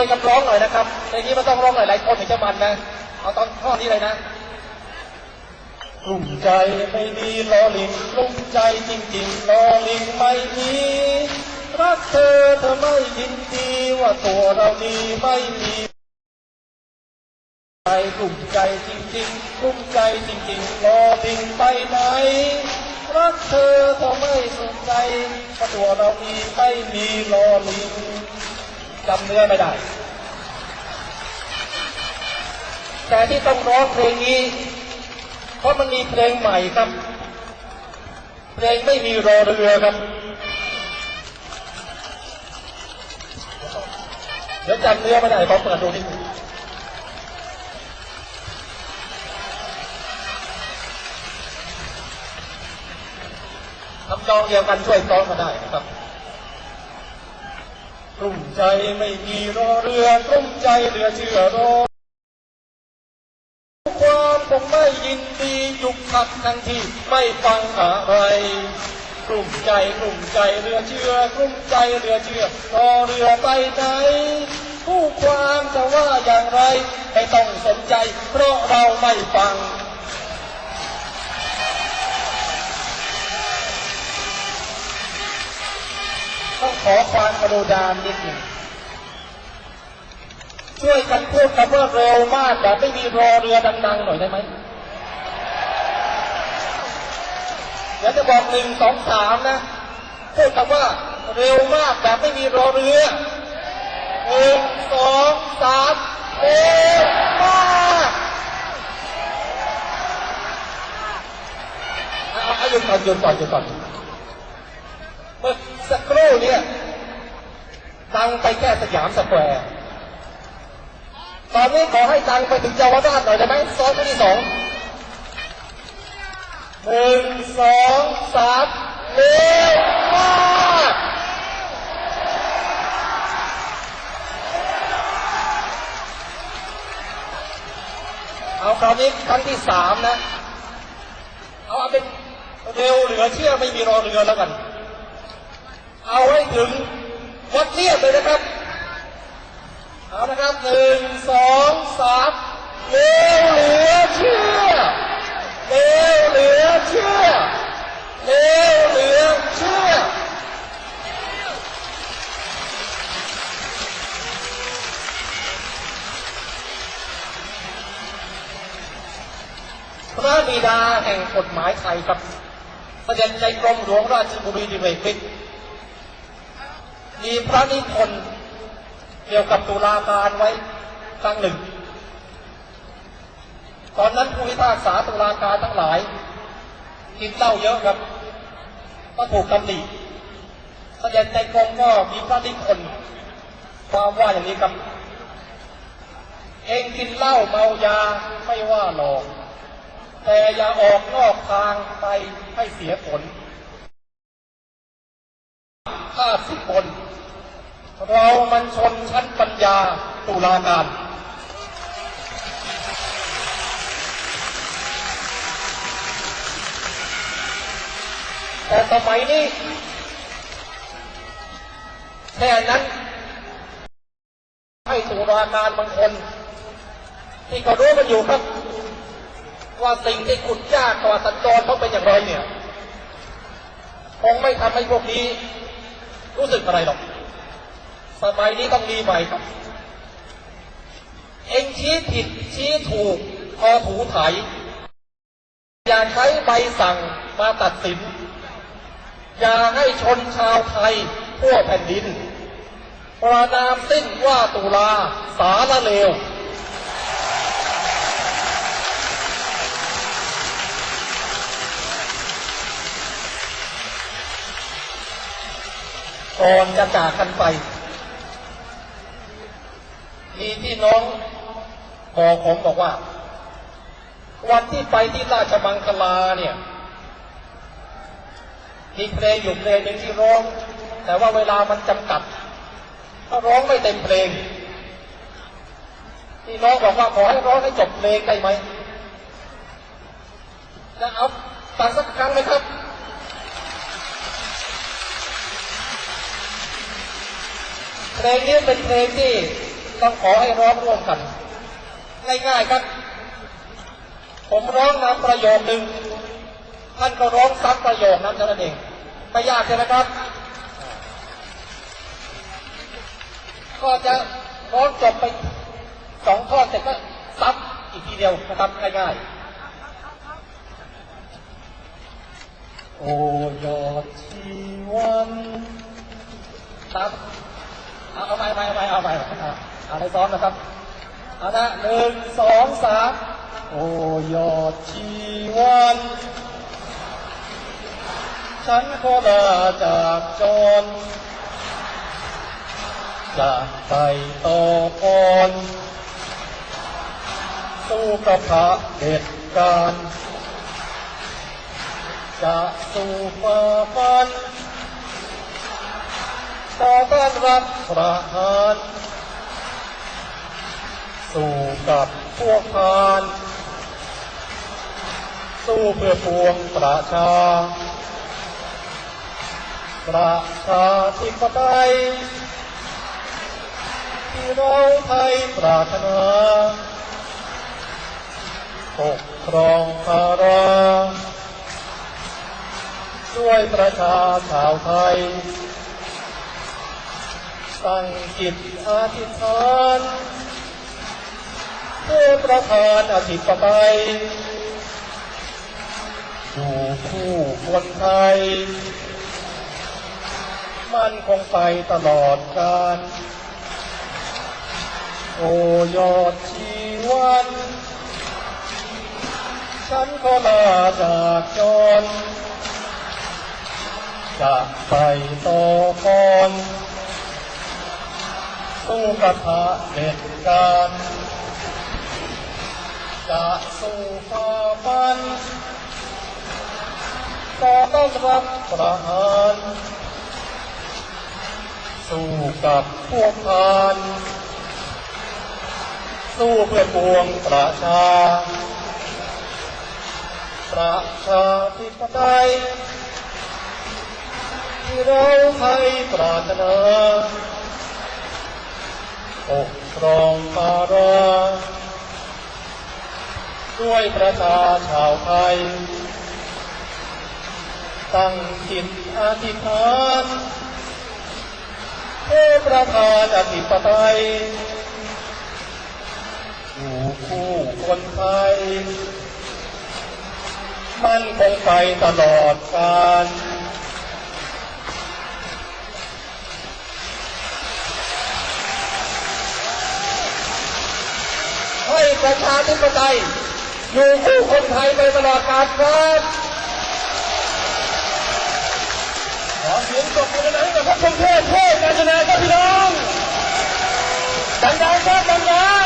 ช่วยกันร้องหน่อยนะครับในนี้มันต้องร้องหลายๆคนถึงจะมันนะ เอาตอนข้อนี้เลยนะ กลุ่มใจไม่มีลอลิงกลุ่มใจจริงๆลอลิงไม่มีรักเธอเธอไม่ยินดีว่าตัวเรานี้ไม่มีใจกลุ่มใจจริงๆกลุ่มใจจริงๆลอลิงไปไหนรักเธอเธอไม่สนใจว่าตัวเรานี้ไม่มีลอลิง จำเนื้อไม่ได้ แต่ที่ต้องร้องเพลงนี้ เพราะมันมีเพลงใหม่ครับ เพลงไม่มีรอเรือครับเดี๋ยวจำเนื้อไม่ได้ขอเปิดดูนิดนึงทำนองเดียวกันช่วยร้องมาได้นะครับ กลุ่มใจไม่มีรอเรือกลุ่มใจเรือเชื่อรอความคงไม่ยินดีจุกขัดทั้งที่ไม่ฟังอะไรกลุ่มใจกลุ่มใจเรือเชื่อกลุ่มใจเรือเชื่อรอเรือไปไหนผู้ความจะว่าอย่างไรไม่ต้องสนใจ เพราะเราไม่ฟัง ต้องขอความกรุณานิดหนึ่งช่วยกันพูดคำว่าเร็วมากแบบไม่มีรอเรือดังๆหน่อยได้ไหมเดี๋ยวจะบอกหนึ่งสองสามนะ พูดคำว่าเร็วมากแบบไม่มีรอเรือหนึ่งสองสามเร็วมากเอาเอาหยุดก่อนหยุดก่อนหยุดก่อน สักครู่เนี่ยดังไปแค่สยามสแควร์ ตอนนี้ขอให้ดังไปถึงเยาวราชหน่อยได้ไหมซ้อนที่สองหนึ่งสองสามเร็วมากเอาคราวนี้ครั้งที่สามนะ เอาเอาเป็นเร็วเหลือเชื่อไม่มีรอเรือแล้วกัน เอาให้ถึงวัดเทียบเลยนะครับ เอานะครับหนึ่งสองสามเร็วเหลือเชื่อเร็วเหลือเชื่อเร็วเหลือเชื่อพระบิดาแห่งกฎหมายไทยครับเสด็จในกรมหลวงราชบุรีดิเรกฤทธิ์ มีพระนิพนธ์เกี่ยวกับตุลาการไว้ครั้งหนึ่ง ตอนนั้นผู้พิพากษาตุลาการทั้งหลาย กินเหล้าเยอะครับ ก็ถูกตำหนิแสดงในกรมก็มีพระนิพนธ์ความว่าอย่างนี้ครับ เองกินเหล้าเมายาไม่ว่าหรอก แต่อย่าออกนอกทางไปให้เสียผลฆ่าสิบคน เรามันชนชั้นปัญญาตุลาการ แต่สมัยนี้แค่นั้น ให้ตุลาการบางคน ที่ก็รู้กันอยู่ครับ ว่าสิ่งที่ขุดยากกว่าสัญจรเขาเป็นอย่างไรเนี่ย คงไม่ทำให้พวกนี้รู้สึกอะไรหรอก สมัยนี้ต้องมีใหม่ครับ เองชี้ผิดชี้ถูกพอถูไถอย่าใช้ใบสั่งมาตัดสิน อย่าให้ชนชาวไทยทั่วแผ่นดิน ประนามสิ้นว่าตุลาสารเลวก่อนจะจากกันไป มีพี่น้องบอกผมบอกว่า วันที่ไปที่ราชบังคลาเนี่ยมีเพลงอยู่เพลงหนึ่งที่ร้อง แต่ว่าเวลามันจำกัดถ้าร้องไม่เต็มเพลงพี่น้องบอกว่าขอให้ร้องให้จบเพลงได้ไหมจะเอาฟังสักครั้งไหมครับเพลงนี้เป็นเพลงที่ ต้องขอให้ร้องร่วมกันง่ายๆครับ ผมร้องนำประโยคหนึ่งท่านก็ร้องซักประโยคนั้นเท่านั้นเองไม่ยากใช่ไหมครับ ก็จะร้องจบไปสองท่อเสร็จก็ซับอีกทีเดียวนะครับง่ายๆโอ้ยอดชีวันครับเอาเอาไปไปไปเอาไป เอาเอาในซ้อมนะครับเอานะหนึ่งสองสามโอ้ยอดชีวันฉันขอลาจากจรจะไปต่อก่อนสู้กับพระเด็ดการจะสู้ฝ่าฟันต่อต้านรัฐประหาร สู้กับพวกพาน สู้เพื่อปวงประชา ประชาธิปไตยที่เราไทยปรารถนาปกครองภาราด้วยประชาชาวไทย ตั้งจิตอธิษฐาน เพื่อประธานอธิปไตยอยู่คู่คนไทย มันคงไปตลอดกาลโอยอดชีวันฉันก็ลาจากจรจะไปต่อก่อนสู้กับพระเด็ดการ จะสู้ฝ่าฟันก็ต้องรับประหารสู้กับพวกพานสู้เพื่อปวงประชา ประชาธิปไตยที่เราไทยปรารถนาปกครองภารา ด้วยประชาชาวไทย ตั้งจิตอธิษฐานเพื่อประธานอธิปไตยอยู่คู่คนไทย มันคงไปตลอดกาลให้ประชาธิปไตย อยู่คู่คนไทยไปตลอดกาลครับ ขอเสียงตบมือให้กับพระชมเทพเทพการชนะครับพี่น้องดังๆครับดังๆ